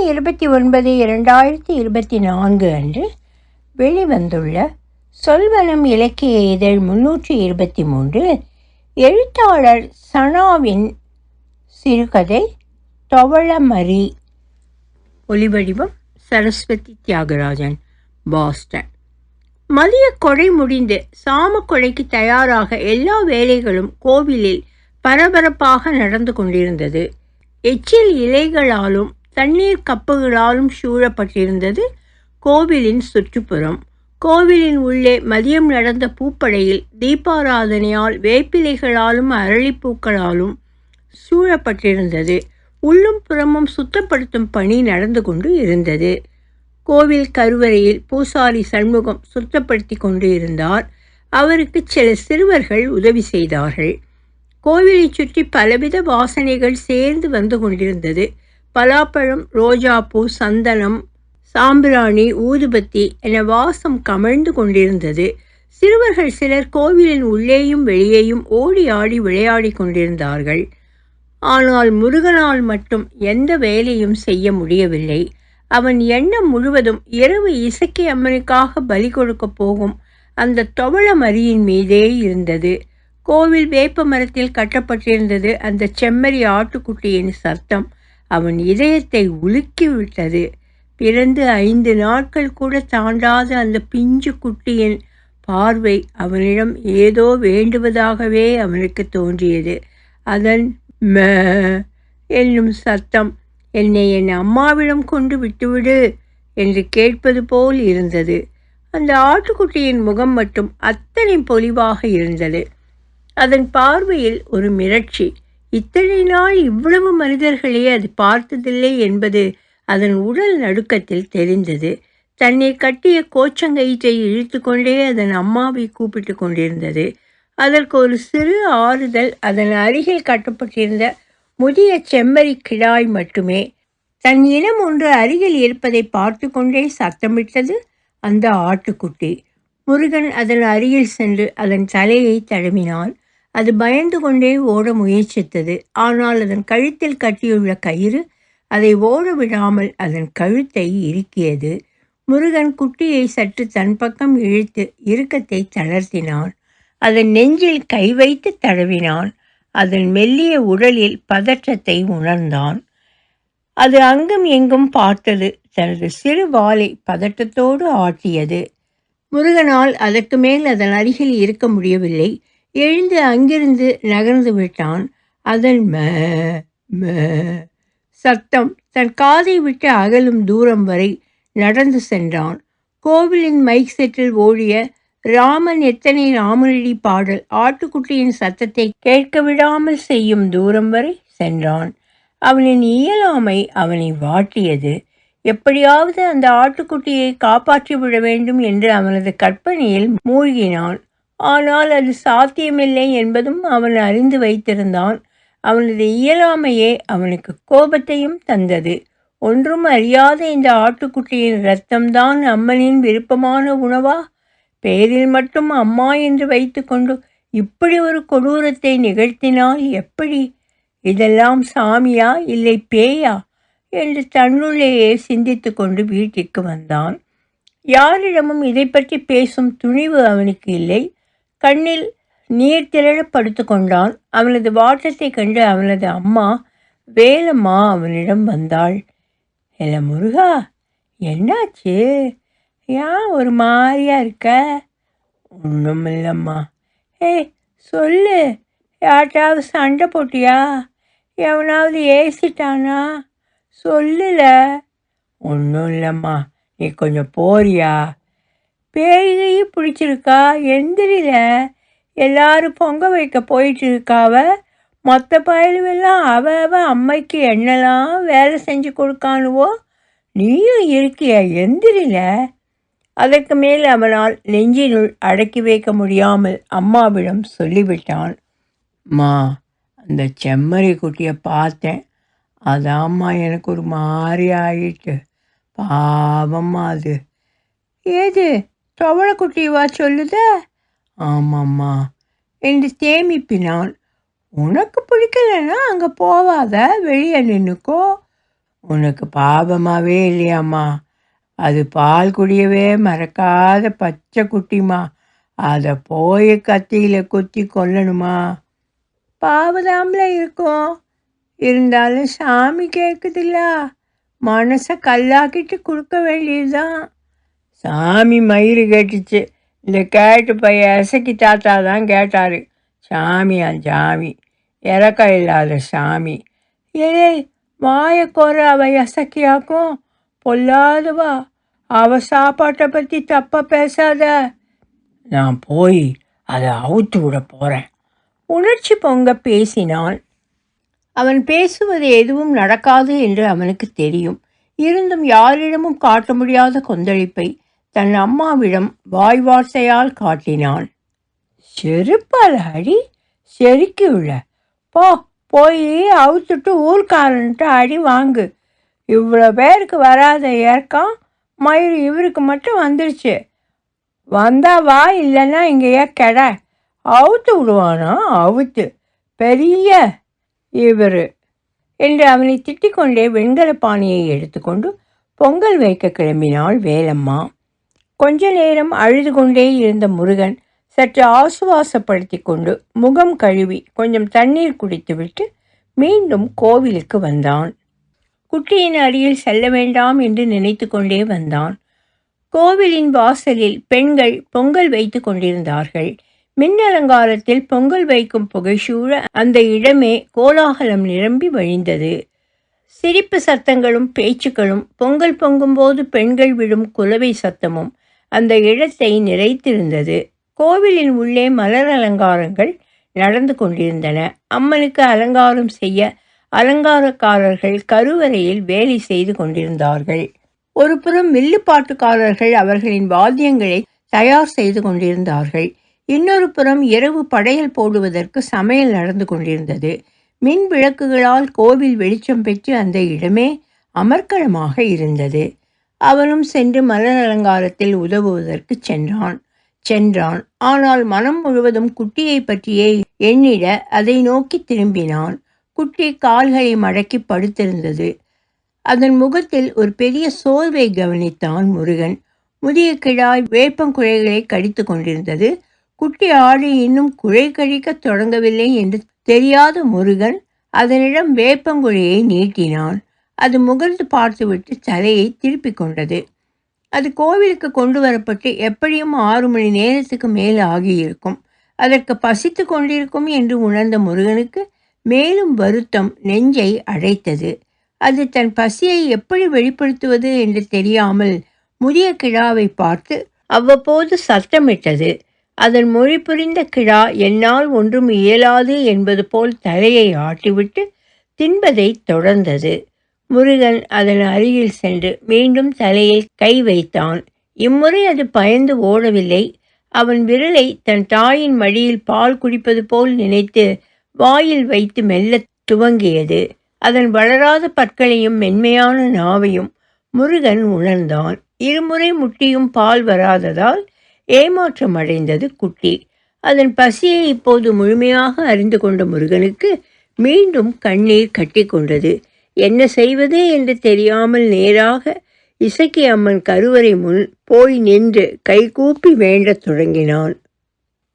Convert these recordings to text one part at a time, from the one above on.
April இருபத்தி ஒன்பது இரண்டாயிரத்தி இருபத்தி நான்கு அன்று வெளிவந்துள்ள சொல்வனம் இலக்கிய இதழ் முன்னூற்றி இருபத்தி மூன்றில் எழுத்தாளர் சனாவின் சிறுகதை தொவளமரி ஒலிவடிவம் சரஸ்வதி தியாகராஜன் பாஸ்டன். மதிய கொடை முடிந்து சாம கொடைக்கு தயாராக எல்லா வேலைகளும் கோவிலில் பரபரப்பாக நடந்து கொண்டிருந்தது. எச்சில் இலைகளாலும் தண்ணீர் கப்புகளாலும் சூழப்பட்டிருந்தது கோவிலின் சுற்றுப்புறம். கோவிலின் உள்ளே மதியம் நடந்த பூப்படையில் தீபாராதனையால் வேப்பிலைகளாலும் அரளிப்பூக்களாலும் சூழப்பட்டிருந்தது. உள்ளும் புறமும் சுத்தப்படுத்தும் பணி நடந்து கொண்டு இருந்தது. கோவில் கருவறையில் பூசாரி சண்முகம் சுத்தப்படுத்தி கொண்டு இருந்தார் அவருக்கு சில சிறுவர்கள் உதவி செய்தார்கள். கோவிலை சுற்றி பலவித வாசனைகள் சேர்ந்து வந்து கொண்டிருந்தது. பலாப்பழம் ரோஜாப்பூ சந்தனம் சாம்பிராணி ஊதுபத்தி என வாசம் கமழ்ந்து கொண்டிருந்தது. சிறுவர்கள் சிலர் கோவிலின் உள்ளேயும் வெளியேயும் ஓடி ஆடி விளையாடி கொண்டிருந்தார்கள். ஆனால் முருகனால் மட்டும் எந்த வேலையும் செய்ய முடியவில்லை. அவன் எண்ணம் முழுவதும் இரவு இசக்கி அம்மனுக்காக பலி கொடுக்க போகும் அந்த தொவள மரியின் மீதே இருந்தது. கோவில் வேப்ப மரத்தில் கட்டப்பட்டிருந்தது அந்த செம்மறி ஆட்டுக்குட்டியின் சத்தம். அவன் இதயத்தை உலுக்கி விட்டது பிறந்து ஐந்து நாட்கள் கூட தாண்டாத அந்த பிஞ்சு குட்டியின் பார்வை அவனிடம் ஏதோ வேண்டுவதாகவே அவனுக்கு தோன்றியது. அதன் ம என்னும் சத்தம் என்னை என் அம்மாவிடம் கொண்டு விட்டுவிடு என்று கேட்பது போல் இருந்தது. அந்த ஆட்டுக்குட்டியின் முகம் மட்டும் அத்தனை பொலிவாக இருந்தது. அதன் பார்வையில் ஒரு மிரட்சி இத்தனை நாள் இவ்வளவு மனிதர்களே அது பார்த்ததில்லை என்பது அதன் உடல் நடுக்கத்தில் தெரிந்தது. தன்னை கட்டிய கோச்சங்கயிற்றை இழுத்து கொண்டே அதன் அம்மாவை கூப்பிட்டு கொண்டிருந்தது. அதற்கு ஒரு சிறு ஆறுதல் அதன் அருகில் கட்டப்பட்டிருந்த முதிய செம்மறி கிடாய் மட்டுமே. தன் இனம் ஒன்று அருகில் இருப்பதை பார்த்து கொண்டே சத்தமிட்டது அந்த ஆட்டுக்குட்டி. முருகன் அதன் அருகில் சென்று அதன் தலையை தழுவினான். அது பயந்து கொண்டே ஓட முயற்சித்தது. ஆனால் அதன் கழுத்தில் கட்டியுள்ள கயிறு அதை ஓட விடாமல் அதன் கழுத்தை இறுக்கியது. முருகன் குட்டியை சற்று தன் பக்கம் இழுத்து இறுக்கத்தை தளர்த்தினான். அதன் நெஞ்சில் கை வைத்து தடவினான். அதன் மெல்லிய உடலில் பதற்றத்தை உணர்ந்தான். அது அங்கும் எங்கும் பார்த்தது. தனது சிறு வாலை பதட்டத்தோடு ஆட்டியது. முருகனால் அதற்கு மேல் அதன் அருகில் இருக்க முடியவில்லை. எழுந்து அங்கிருந்து நகர்ந்து விட்டான். அதன் ம ம சத்தம் தன் காதை விட்டு அகலும் தூரம் வரை நடந்து சென்றான். கோவிலின் மைக் செட்டில் ஓடிய ராமன் எத்தனை ராமனடி பாடல் ஆட்டுக்குட்டியின் சத்தத்தை கேட்க விடாமல் செய்யும் தூரம் வரை சென்றான். அவனின் இயலாமை அவனை வாட்டியது. எப்படியாவது அந்த ஆட்டுக்குட்டியை காப்பாற்றி விட வேண்டும் என்று அவனது கற்பனையில் மூழ்கினான். ஆனால் அது சாத்தியமில்லை என்பதும் அவன் அறிந்து வைத்திருந்தான். அவனது இயலாமையே அவனுக்கு கோபத்தையும் தந்தது. ஒன்றும் அறியாத இந்த ஆட்டுக்குட்டியின் இரத்தம்தான் அம்மனின் விருப்பமான உணவா? பேரில் மட்டும் அம்மா என்று வைத்துக்கொண்டு இப்படி ஒரு கொடூரத்தை நிகழ்த்தினால் எப்படி? இதெல்லாம் சாமியா இல்லை பேயா? என்று தன்னுள்ளேயே சிந்தித்து கொண்டு வீட்டிற்கு வந்தான். யாரிடமும் இதை பற்றி பேசும் துணிவு அவனுக்கு இல்லை. கண்ணில் நீர் திரள படுத்து கொண்டான் அவனது வாட்டத்தை கண்டு அவனது அம்மா வேலம்மா அவனிடம் வந்தாள். இல்லை முருகா என்னாச்சு? ஏன் ஒரு மாதிரியா இருக்க? ஒன்றும் இல்லைம்மா ஏய் சொல்லு. யார்ட்டாவது சண்டை போட்டியா? எவனாவது ஏசிட்டானா? சொல்லல. ஒன்றும் இல்லைம்மா நீ கொஞ்சம் போறியா? பேய்கையை பிடிச்சிருக்கா? எந்திரில எல்லாரும் பொங்க வைக்க போயிட்டு இருக்காவ மொத்த பயலுவெல்லாம் அவ அவ அம்மைக்கு என்னெல்லாம் வேலை செஞ்சு கொடுக்கானுவோ? நீயும் இருக்கிய எந்திரில? அதற்கு மேல் அவனால் நெஞ்சினுள் அடக்கி வைக்க முடியாமல் அம்மாவிடம் சொல்லிவிட்டான். மா அந்த செம்மறி குட்டியை பார்த்தேன். அதாம்மா எனக்கு ஒரு மாதிரி ஆயிட்டு. பாவம்மா அது. ஏது? தவளைக்குட்டிவா சொல்லுத? ஆமாம்மா. என்று தேமிப்பினான் உனக்கு பிடிக்கலன்னா அங்கே போவாத வெளியே நின்றுக்கோ உனக்கு பாவமாகவே இல்லையாம்மா. அது பால் குடியவே மறக்காத பச்சை குட்டிமா அதை போய் கத்தியில் குத்தி கொல்லணுமா. பாவதாமில் இருக்கும். இருந்தாலும் சாமி கேட்குதுல்ல மனசை கல்லாக்கிட்டு கொடுக்க வேண்டியதுதான். சாமி மயிறு கேட்டுச்சு. இந்த கேட்டு பைய அசக்கி தாத்தா தான் கேட்டார் சாமியா சாமி. இறக்கம் இல்லாத சாமி. ஏ மாயக்கோர அவ அசக்கியாக்கும். பொல்லாதவா அவ சாப்பாட்டை பற்றி தப்பாக பேசாத. நான் போய் அதை அவுத்து விட போகிறேன் உணர்ச்சி பொங்க பேசினான் அவன் பேசுவது எதுவும் நடக்காது என்று அவனுக்கு தெரியும். இருந்தும் யாரிடமும் காட்ட முடியாத கொந்தளிப்பை தன் அம்மாவிடம் வாய்வார்த்தையால் காட்டினான். செருப்பால் அடி செருக்கி உள்ள போ போய் அவுத்துட்டு ஊர்க்காரன்ட்டு அடி வாங்கு. இவ்வளோ பேருக்கு வராத ஏற்கம் மயிறு இவருக்கு மட்டும் வந்துருச்சு. வந்தா வா இல்லைன்னா இங்கேயே கெட. அவுத்து விடுவானா? அவுத்து. பெரிய இவர். என்று அவனை திட்டிக்கொண்டே வெண்கல பானையை எடுத்துக்கொண்டு பொங்கல் வைக்க கிளம்பினாள் வேலம்மா. கொஞ்ச நேரம் அழுது கொண்டே இருந்த முருகன் சற்று ஆசுவாசப்படுத்தி கொண்டு முகம் கழுவி கொஞ்சம் தண்ணீர் குடித்துவிட்டு மீண்டும் கோவிலுக்கு வந்தான். குட்டியின் அருகில் செல்ல வேண்டாம் என்று நினைத்து கொண்டே வந்தான். கோவிலின் வாசலில் பெண்கள் பொங்கல் வைத்து கொண்டிருந்தார்கள். மின்னலங்காரத்தில் பொங்கல் வைக்கும் புகைசூழ அந்த இடமே கோலாகலம் நிரம்பி வழிந்தது. சிரிப்பு சத்தங்களும் பேச்சுக்களும் பொங்கல் பொங்கும்போது பெண்கள் விடும் குலவை சத்தமும் அந்த இடத்தை நிறைத்திருந்தது. கோவிலின் உள்ளே மலர் அலங்காரங்கள் நடந்து கொண்டிருந்தன. அம்மனுக்கு அலங்காரம் செய்ய அலங்காரக்காரர்கள் கருவறையில் வேலை செய்து கொண்டிருந்தார்கள். ஒரு புறம் வில்லுப்பாட்டுக்காரர்கள் அவர்களின் வாத்தியங்களை தயார் செய்து கொண்டிருந்தார்கள். இன்னொரு புறம் இரவு படையல் போடுவதற்கு சமையல் நடந்து கொண்டிருந்தது. மின் விளக்குகளால் கோவில் வெளிச்சம் பெற்று அந்த இடமே அமர்க்களமாக இருந்தது. அவனும் சென்று மலர் அலங்காரத்தில் உதவுவதற்கு சென்றான். சென்றான். ஆனால் மனம் முழுவதும் குட்டியை பற்றியே எண்ணிட அதை நோக்கி திரும்பினான். குட்டி கால்களை மடக்கி படுத்திருந்தது. அதன் முகத்தில் ஒரு பெரிய சோர்வை கவனித்தான் முருகன். முதிய கிழாய் வேப்பங்குழைகளை கடித்து கொண்டிருந்தது. குட்டி ஆடு இன்னும் குழை கழிக்க தொடங்கவில்லை என்று தெரியாத முருகன் அதனிடம் வேப்பங்குழியை நீட்டினான். அது முகர்ந்து பார்த்துவிட்டு தலையை திருப்பிக் கொண்டது. அது கோவிலுக்கு கொண்டு வரப்பட்டு எப்படியும் ஆறு மணி நேரத்துக்கு மேல் ஆகியிருக்கும். அதற்கு பசித்து கொண்டிருக்கும் என்று உணர்ந்த முருகனுக்கு மேலும் வருத்தம் நெஞ்சை அழைத்தது அது தன் பசியை எப்படி வெளிப்படுத்துவது என்று தெரியாமல் முதிய கிழாவை பார்த்து அவ்வப்போது சத்தமிட்டது. அதன் மொழி புரிந்த கிழா என்னால் ஒன்றும் இயலாது என்பது போல் தலையை ஆட்டிவிட்டு தின்பதை தொடர்ந்தது. முருகன் அதன் அருகில் சென்று மீண்டும் தலையில் கை வைத்தான். இம்முறை அது பயந்து ஓடவில்லை. அவன் விரலை தன் தாயின் மடியில் பால் குடிப்பது போல் நினைத்து வாயில் வைத்து மெல்ல துவங்கியது. அதன் வளராத பற்களையும் மென்மையான நாவையும் முருகன் உணர்ந்தான். இருமுறை முட்டியும் பால் வராததால் ஏமாற்றம் அடைந்தது குட்டி. அதன் பசியை இப்போது முழுமையாக அறிந்து கொண்ட முருகனுக்கு மீண்டும் கண்ணீர் கட்டி கொண்டது. என்ன செய்வது என்று தெரியாமல் நேராக இசக்கி அம்மன் கருவறை முன் போய் நின்று கைகூப்பி வேண்டத் தொடங்கினான்.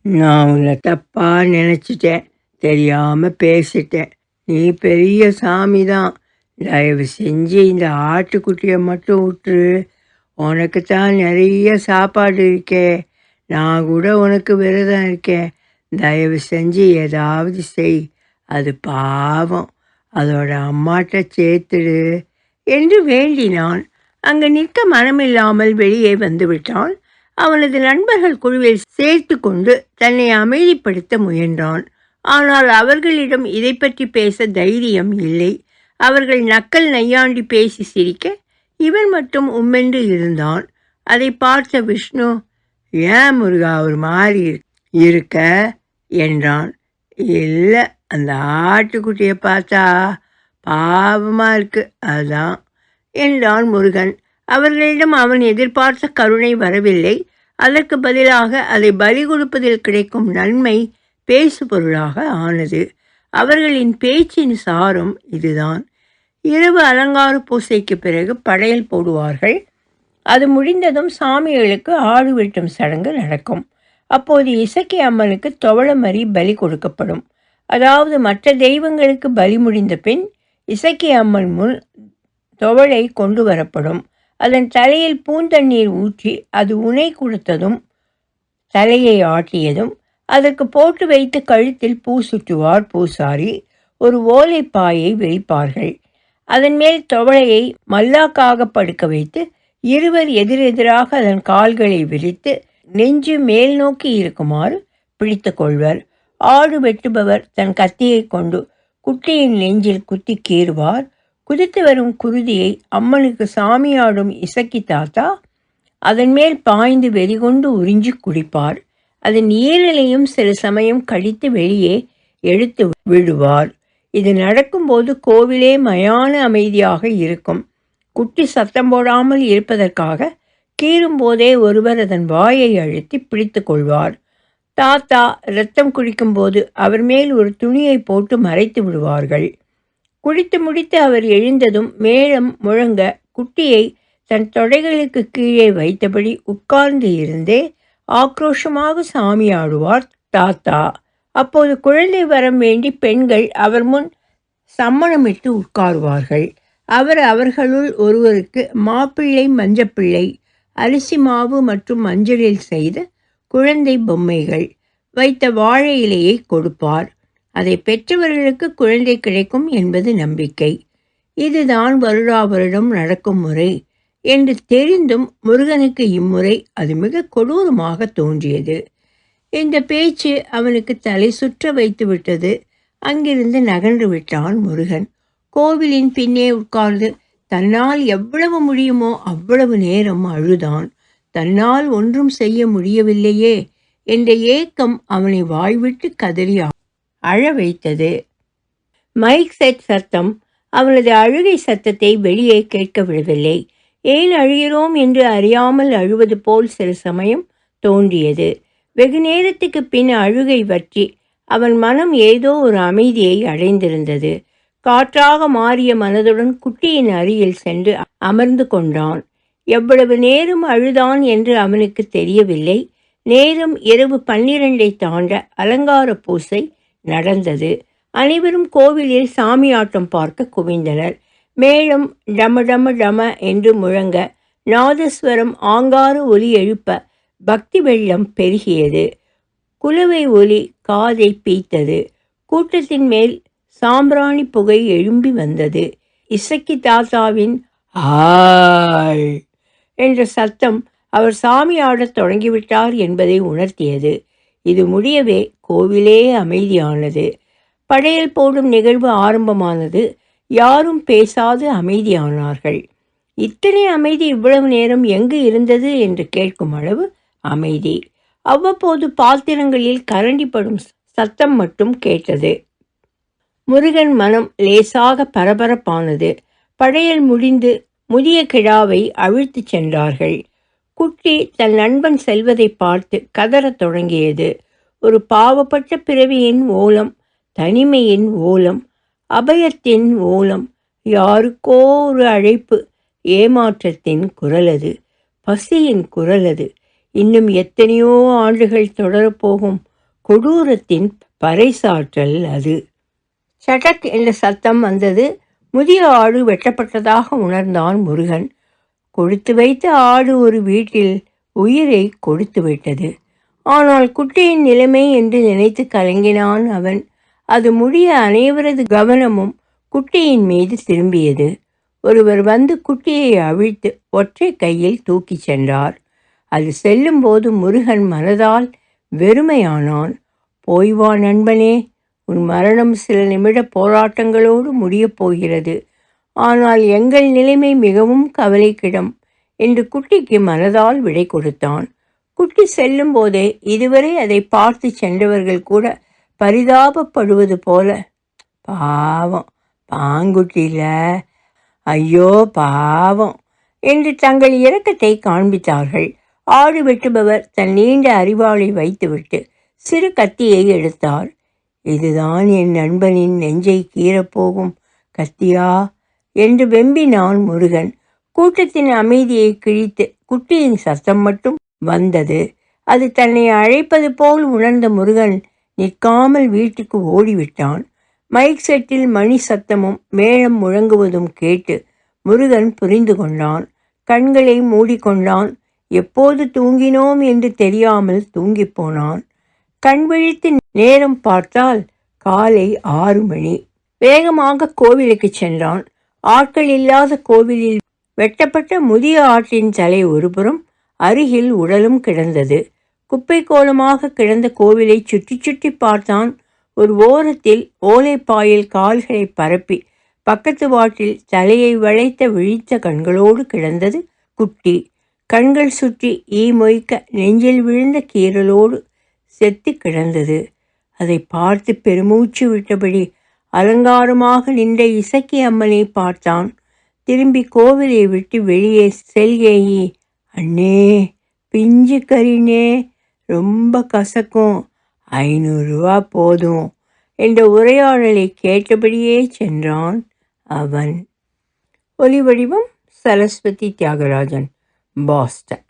நான் உன்னை தப்பா நினச்சிட்டேன். தெரியாமல் பேசிட்டேன். நீ பெரிய சாமி தான் தயவு செஞ்சு இந்த ஆட்டுக்குட்டியை மட்டும் விட்டுரு உனக்கு தான் நிறைய சாப்பாடு இருக்கே. நான் கூட உனக்கு விரதம் இருக்கேன். தயவு செஞ்சு ஏதாவது செய். அது பாவம். அதோட அம்மாட்ட சேர்த்துடு என்று வேண்டினான். அங்கு நிற்க மனமில்லாமல் வெளியே வந்துவிட்டான் அவனது நண்பர்கள் குழுவில் சேர்த்து கொண்டு தன்னை அமைதிப்படுத்த முயன்றான். ஆனால் அவர்களிடம் இதை பற்றி பேச தைரியம் இல்லை. அவர்கள் நக்கல் நையாண்டி பேசி சிரிக்க இவன் மட்டும் உம்மென்று இருந்தான். அதை பார்த்த விஷ்ணு ஏன் முருகா ஒரு மாதிரி இருக்க? என்றான். இல்லை அந்த ஆட்டுக்குட்டியை பார்த்தா பாவமாக இருக்கு. அதுதான் என்றான் முருகன் அவர்களிடம் அவன் எதிர்பார்த்த கருணை வரவில்லை. அதற்கு பதிலாக அதை பலி கொடுப்பதில் கிடைக்கும் நன்மை பேசு பொருளாக ஆனது. அவர்களின் பேச்சின் சாரம் இதுதான். இரவு அலங்கார பூசைக்கு பிறகு படையல் போடுவார்கள். அது முடிந்ததும் சாமிகளுக்கு ஆடு வெட்டும் சடங்கு நடக்கும். அப்போது இசக்கி அம்மனுக்கு தொவளமறி பலி கொடுக்கப்படும். அதாவது மற்ற தெய்வங்களுக்கு பலி முடிந்த பின் இசக்கி அம்மன் முன் தொவளை கொண்டு வரப்படும். அதன் தலையில் பூந்தண்ணீர் ஊற்றி அது உனை கொடுத்ததும் தலையை ஆட்டியதும் அதற்கு போட்டு வைத்து கழுத்தில் பூ சுற்றுவார் பூசாரி ஒரு ஓலைப்பாயை விரிப்பார்கள். அதன் மேல் துவளையை மல்லாக்காக படுக்க வைத்து இருவர் எதிரெதிராக அதன் கால்களை விரித்து நெஞ்சு மேல் நோக்கி இருக்குமாறு பிடித்து கொள்வர். ஆடு வெட்டுபவர் தன் கத்தியை கொண்டு குட்டியின் நெஞ்சில் குத்தி கீறுவார். குதித்து வரும் குருதியை அம்மனுக்கு சாமியாடும் இசக்கி தாத்தா அதன் மேல் பாய்ந்து வெறிகொண்டு உறிஞ்சி குடிப்பார். அதன் ஈரலையும் சில சமயம் கடித்து வெளியே எடுத்து விடுவார். இது நடக்கும்போது கோவிலே மயான அமைதியாக இருக்கும். குட்டி சத்தம் போடாமல் இருப்பதற்காக கீறும்போதே ஒருவர் அதன் வாயை அழுத்தி பிடித்து கொள்வார். தாத்தா இரத்தம் குடிக்கும்போது அவர் மேல் ஒரு துணியை போட்டு மறைத்து விடுவார்கள். குடித்து முடித்து அவர் எழுந்ததும் மேளம் முழங்க குட்டியை தன் தொடைகளுக்கு கீழே வைத்தபடி உட்கார்ந்து இருந்தே ஆக்ரோஷமாக சாமி ஆடுவார் தாத்தா. அப்போது குழந்தை வரம் வேண்டி பெண்கள் அவர் முன் சம்மணமிட்டு உட்காருவார்கள். அவர் அவர்களுள் ஒருவருக்கு மாப்பிள்ளை மஞ்சப்பிள்ளை அரிசி மாவு மற்றும் மஞ்சளில் செய்து குழந்தை பொம்மைகள் வைத்த வாழை இலையை கொடுப்பார். அதை பெற்றவர்களுக்கு குழந்தை கிடைக்கும் என்பது நம்பிக்கை. இதுதான் வருடா வருடம் நடக்கும் முறை என்று தெரிந்தும் முருகனுக்கு இம்முறை அது மிக கொடூரமாக தோன்றியது. இந்த பேச்சு அவனுக்கு தலை சுற்ற வைத்து விட்டது. அங்கிருந்து நகர்ந்து விட்டான் முருகன். கோவிலின் பின்னே உட்கார்ந்து தன்னால் எவ்வளவு முடியுமோ அவ்வளவு நேரம் அழுதான். தன்னால் ஒன்றும் செய்ய முடியவில்லையே என்ற ஏக்கம் அவனை வாய்விட்டு கதறி அழ வைத்தது. மைக் செட் சத்தம் அவனது அழுகை சத்தத்தை வெளியே கேட்க விடவில்லை. ஏன் அழுகிறோம்? என்று அறியாமல் அழுவது போல் சில சமயம் தோன்றியது. வெகு நேரத்துக்கு பின் அழுகை வற்றி அவன் மனம் ஏதோ ஒரு அமைதியை அடைந்திருந்தது. காற்றாக மாறிய மனதுடன் குட்டியின் அருகில் சென்று அமர்ந்து கொண்டான். எவ்வளவு நேரம் அழுதான் என்று அவனுக்கு தெரியவில்லை. நேரம் இரவு பன்னிரண்டை தாண்ட அலங்கார பூசை நடந்தது. அனைவரும் கோவிலில் சாமியாட்டம் பார்க்க குவிந்தனர். மேலும் டம டம டம என்று முழங்க நாதஸ்வரம் ஆங்கார ஒலி எழுப்ப பக்தி வெள்ளம் பெருகியது. குலவை ஒலி காதை பீத்தது கூட்டத்தின் மேல் சாம்பிராணி புகை எழும்பி வந்தது. இசக்கி தாத்தாவின் ஆய்! என்ற சத்தம் அவர் சாமி ஆடத் தொடங்கிவிட்டார் என்பதை உணர்த்தியது. இது முடியவே கோவிலே அமைதியானது. படையல் போடும் நிகழ்வு ஆரம்பமானது. யாரும் பேசாது அமைதியானார்கள். இத்தனை அமைதி இவ்வளவு நேரம் எங்கு இருந்தது என்று கேட்கும் அளவு அமைதி. அவ்வப்போது பாத்திரங்களில் கரண்டிப்படும் சத்தம் மட்டும் கேட்டது. முருகன் மனம் லேசாக பரபரப்பானது. படையல் முடிந்து முதிய கிழாவை அவிழ்த்துச் சென்றார்கள். குட்டி தன் நண்பன் செல்வதை பார்த்து கதறத் தொடங்கியது. ஒரு பாவப்பட்ட பிறவியின் ஓலம் தனிமையின் ஓலம் அபயத்தின் ஓலம் யாருக்கோ ஒரு அழைப்பு ஏமாற்றத்தின் குரல் அது பசியின் குரலது. இன்னும் எத்தனையோ ஆண்டுகள் தொடரப்போகும் கொடூரத்தின் பறைசாற்றல் அது. சடக் என்ற சத்தம் வந்தது. முதிய ஆடு வெட்டப்பட்டதாக உணர்ந்தான் முருகன். கொடுத்து வைத்த ஆடு ஒரு வீட்டில் உயிரை கொடுத்து விட்டது. ஆனால் குட்டியின் நிலைமை என்று நினைத்து கலங்கினான் அவன். அது முடிய அனைவரது கவனமும் குட்டியின் மீது திரும்பியது. ஒருவர் வந்து குட்டியை அவிழ்த்து ஒற்றை கையில் தூக்கிச் சென்றார். அது செல்லும்போது முருகன் மனதால் வெறுமையானான். போய்வா நண்பனே உன் மரணம் சில நிமிட போராட்டங்களோடு முடியப் போகிறது. ஆனால் எங்கள் நிலைமை மிகவும் கவலைக்கிடம் என்று குட்டிக்கு மனதால் விடை கொடுத்தான். குட்டி செல்லும் போதே இதுவரை அதை பார்த்து சென்றவர்கள் கூட பரிதாபப்படுவது போல பாவம் பாங்குட்டியில் ஐயோ பாவம் என்று தங்கள் இரக்கத்தை காண்பித்தார்கள். ஆடு வெட்டுபவர் தன் நீண்ட அறிவாளை வைத்துவிட்டு சிறு கத்தியை எடுத்தார். இதுதான் என் நண்பனின் நெஞ்சை கீறப்போகும் கத்தியா? என்று வெம்பினான் முருகன். கூட்டத்தின் அமைதியை கிழித்து குட்டியின் சத்தம் மட்டும் வந்தது. அது தன்னை அழைப்பது போல் உணர்ந்த முருகன் நிற்காமல் வீட்டுக்கு ஓடிவிட்டான். மைக் செட்டில் மணி சத்தமும் மேளம் முழங்குவதும் கேட்டு முருகன் புரிந்து கொண்டான். கண்களை மூடிக்கொண்டான். எப்போது தூங்கினோம் என்று தெரியாமல் தூங்கிப் போனான். கண் விழித்து நேரம் பார்த்தால் காலை ஆறு மணி. வேகமாக கோவிலுக்கு சென்றான். ஆட்கள் இல்லாத கோவிலில் வெட்டப்பட்ட முதிய ஆட்டின் தலை ஒருபுறம் அருகில் உடலும் கிடந்தது. குப்பை கோலமாக கிடந்த கோவிலை சுற்றி சுற்றி பார்த்தான் ஒரு ஓரத்தில் ஓலைப்பாயில் கால்களை பரப்பி பக்கத்து வாட்டில் தலையை வளைத்த விழித்த கண்களோடு கிடந்தது குட்டி. கண்கள் சுற்றி ஈ மொய்க்க நெஞ்சில் விழுந்த கீறலோடு செத்து கிடந்தது. அதை பார்த்து பெருமூச்சு விட்டபடி அலங்காரமாக நின்ற இசக்கி அம்மனை பார்த்தான். திரும்பி கோவிலை விட்டு வெளியே செல்கேயி அண்ணே பிஞ்சு கறினே ரொம்ப கசக்கும். ஐநூறுரூவா போதும் என்ற உரையாடலை கேட்டபடியே சென்றான் அவன். ஒலி வடிவம் சரஸ்வதி தியாகராஜன் பாஸ்டன்.